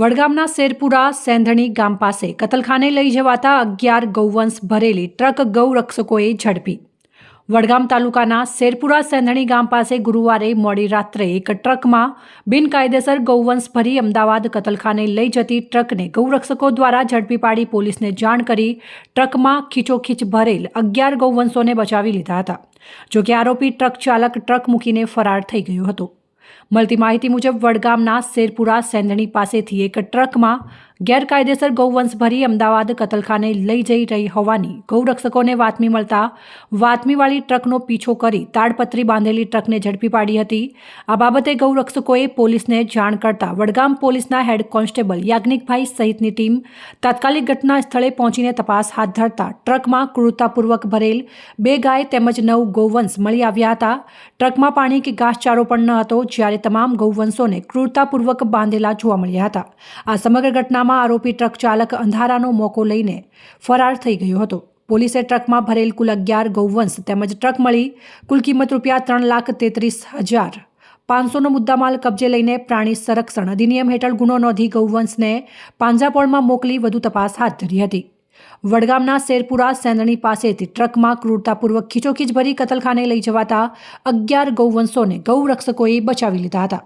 વડગામના શેરપુરા સેંધણી ગામ પાસે કતલખાને લઈ જવાતા અગિયાર ગૌવંશ ભરેલી ટ્રક ગૌરક્ષકોએ ઝડપી. વડગામ તાલુકાના શેરપુરા સેંધણી ગામ પાસે ગુરુવારે મોડી રાત્રે એક ટ્રકમાં બિનકાયદેસર ગૌવંશ ભરી અમદાવાદ કતલખાને લઈ જતી ટ્રકને ગૌરક્ષકો દ્વારા ઝડપી પાડી પોલીસને જાણ કરી ટ્રકમાં ખીચોખીચ ભરેલ અગિયાર ગૌવંશોને બચાવી લીધા હતા. જોકે આરોપી ટ્રક ચાલક ટ્રક મૂકીને ફરાર થઈ ગયો હતો. મળતી માહિતી મુજબ વડગામના શેરપુરા સેંધણી પાસેથી એક ટ્રકમાં ગેરકાયદેસર ગૌવંશ ભરી અમદાવાદ કતલખાને લઈ જઈ રહી હોવાની ગૌરક્ષકોને વાતમી મળતા વાતમીવાળી ટ્રકનો પીછો કરી તાડપત્રી બાંધેલી ટ્રકને ઝડપી પાડી હતી. આ બાબતે ગૌરક્ષકોએ પોલીસને જાણ કરતા વડગામ પોલીસના હેડ કોન્સ્ટેબલ યાજ્ઞિકભાઈ સહિતની ટીમ તાત્કાલિક ઘટના સ્થળે પહોંચીને તપાસ હાથ ધરતા ટ્રકમાં ક્રૂરતાપૂર્વક ભરેલ બે ગાય તેમજ નવ ગૌવંશ મળી આવ્યા હતા. ટ્રકમાં પાણી કે ઘાસચારો પણ ન હતો, જ્યારે તમામ ગૌવંશોને ક્રૂરતાપૂર્વક બાંધેલા જોવા મળ્યા હતા. આ સમગ્ર ઘટનામાં આરોપી ટ્રક ચાલક અંધારાનો મોકો લઈને ફરાર થઈ ગયો હતો. પોલીસે ટ્રકમાં ભરેલ કુલ અગિયાર ગૌવંશ તેમજ ટ્રક મળી કુલ કિંમત રૂપિયા ત્રણ લાખ તેત્રીસ હજાર પાંચસોનો મુદ્દામાલ કબજે લઈને પ્રાણી સંરક્ષણ અધિનિયમ હેઠળ ગુનો નોંધી ગૌવંશને પાંજરાપોળમાં મોકલી વધુ તપાસ હાથ ધરી હતી. વડગામના શેરપુરા સેંદણી પાસેથી ટ્રકમાં ક્રૂરતાપૂર્વક ખીચોખીચ ભરી કતલખાને લઈ જવાતા અગિયાર ગૌવંશોને ગૌરક્ષકોએ બચાવી લીધા હતા.